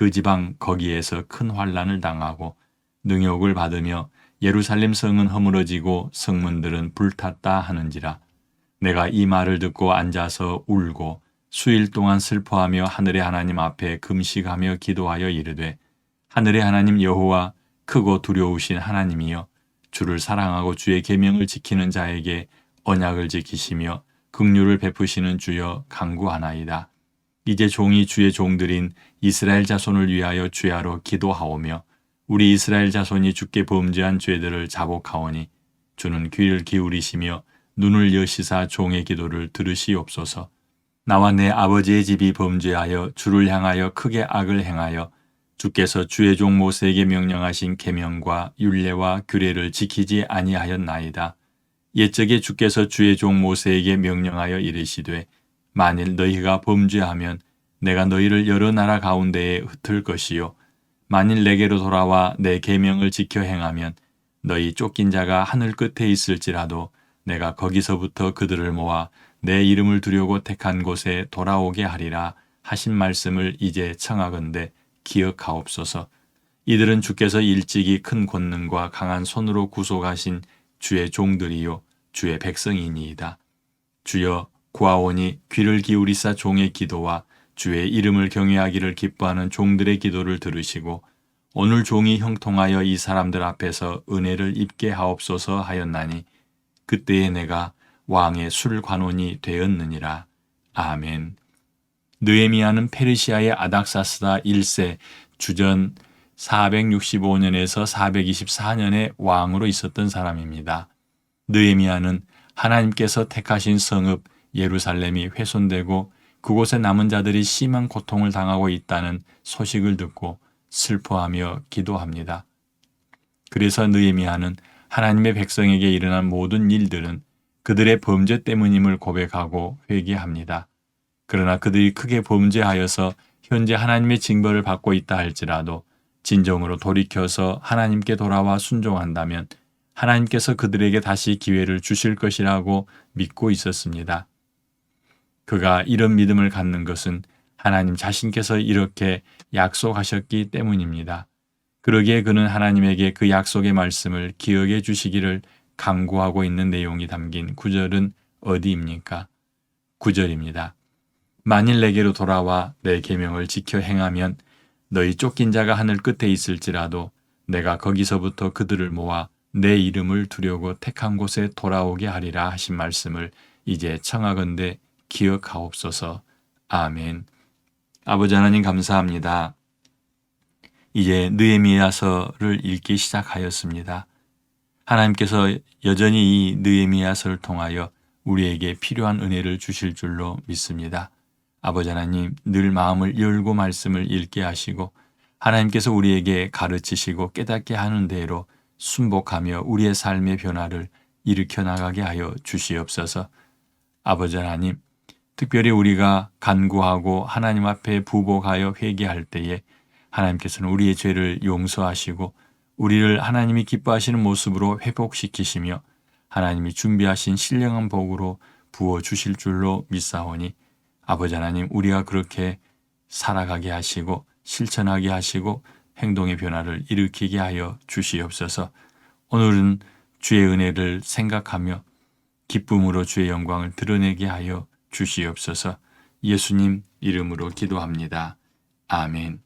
그 지방 거기에서 큰 환란을 당하고 능욕을 받으며 예루살렘 성은 허물어지고 성문들은 불탔다 하는지라 내가 이 말을 듣고 앉아서 울고 수일 동안 슬퍼하며 하늘의 하나님 앞에 금식하며 기도하여 이르되 하늘의 하나님 여호와 크고 두려우신 하나님이여 주를 사랑하고 주의 계명을 지키는 자에게 언약을 지키시며 긍휼을 베푸시는 주여 강구하나이다. 이제 종이 주의 종들인 이스라엘 자손을 위하여 주야로 기도하오며 우리 이스라엘 자손이 주께 범죄한 죄들을 자복하오니 주는 귀를 기울이시며 눈을 여시사 종의 기도를 들으시옵소서. 나와 내 아버지의 집이 범죄하여 주를 향하여 크게 악을 행하여 주께서 주의 종 모세에게 명령하신 계명과 율례와 규례를 지키지 아니하였나이다. 옛적에 주께서 주의 종 모세에게 명령하여 이르시되 만일 너희가 범죄하면 내가 너희를 여러 나라 가운데에 흩을 것이요 만일 내게로 돌아와 내 계명을 지켜 행하면 너희 쫓긴 자가 하늘 끝에 있을지라도 내가 거기서부터 그들을 모아 내 이름을 두려고 택한 곳에 돌아오게 하리라 하신 말씀을 이제 청하건대 기억하옵소서. 이들은 주께서 일찍이 큰 권능과 강한 손으로 구속하신 주의 종들이요 주의 백성이니이다. 주여 구하오니 귀를 기울이사 종의 기도와 주의 이름을 경외하기를 기뻐하는 종들의 기도를 들으시고 오늘 종이 형통하여 이 사람들 앞에서 은혜를 입게 하옵소서 하였나니 그때에 내가 왕의 술관원이 되었느니라. 아멘. 느에미아는 페르시아의 아닥사스다 1세 주전 465년에서 424년의 왕으로 있었던 사람입니다. 느에미아는 하나님께서 택하신 성읍 예루살렘이 훼손되고 그곳에 남은 자들이 심한 고통을 당하고 있다는 소식을 듣고 슬퍼하며 기도합니다. 그래서 느에미아는 하나님의 백성에게 일어난 모든 일들은 그들의 범죄 때문임을 고백하고 회개합니다. 그러나 그들이 크게 범죄하여서 현재 하나님의 징벌을 받고 있다 할지라도 진정으로 돌이켜서 하나님께 돌아와 순종한다면 하나님께서 그들에게 다시 기회를 주실 것이라고 믿고 있었습니다. 그가 이런 믿음을 갖는 것은 하나님 자신께서 이렇게 약속하셨기 때문입니다. 그러기에 그는 하나님에게 그 약속의 말씀을 기억해 주시기를 강구하고 있는 내용이 담긴 구절은 어디입니까? 구절입니다. 만일 내게로 돌아와 내 계명을 지켜 행하면 너희 쫓긴 자가 하늘 끝에 있을지라도 내가 거기서부터 그들을 모아 내 이름을 두려고 택한 곳에 돌아오게 하리라 하신 말씀을 이제 청하건대 기억하옵소서. 아멘. 아버지 하나님 감사합니다. 이제 느에미야서를 읽기 시작하였습니다. 하나님께서 여전히 이 느에미야서를 통하여 우리에게 필요한 은혜를 주실 줄로 믿습니다. 아버지 하나님 늘 마음을 열고 말씀을 읽게 하시고 하나님께서 우리에게 가르치시고 깨닫게 하는 대로 순복하며 우리의 삶의 변화를 일으켜 나가게 하여 주시옵소서. 아버지 하나님, 특별히 우리가 간구하고 하나님 앞에 부복하여 회개할 때에 하나님께서는 우리의 죄를 용서하시고 우리를 하나님이 기뻐하시는 모습으로 회복시키시며 하나님이 준비하신 신령한 복으로 부어 주실 줄로 믿사오니 아버지 하나님 우리가 그렇게 살아가게 하시고 실천하게 하시고 행동의 변화를 일으키게 하여 주시옵소서. 오늘은 주의 은혜를 생각하며 기쁨으로 주의 영광을 드러내게 하여 주시옵소서. 예수님 이름으로 기도합니다. 아멘.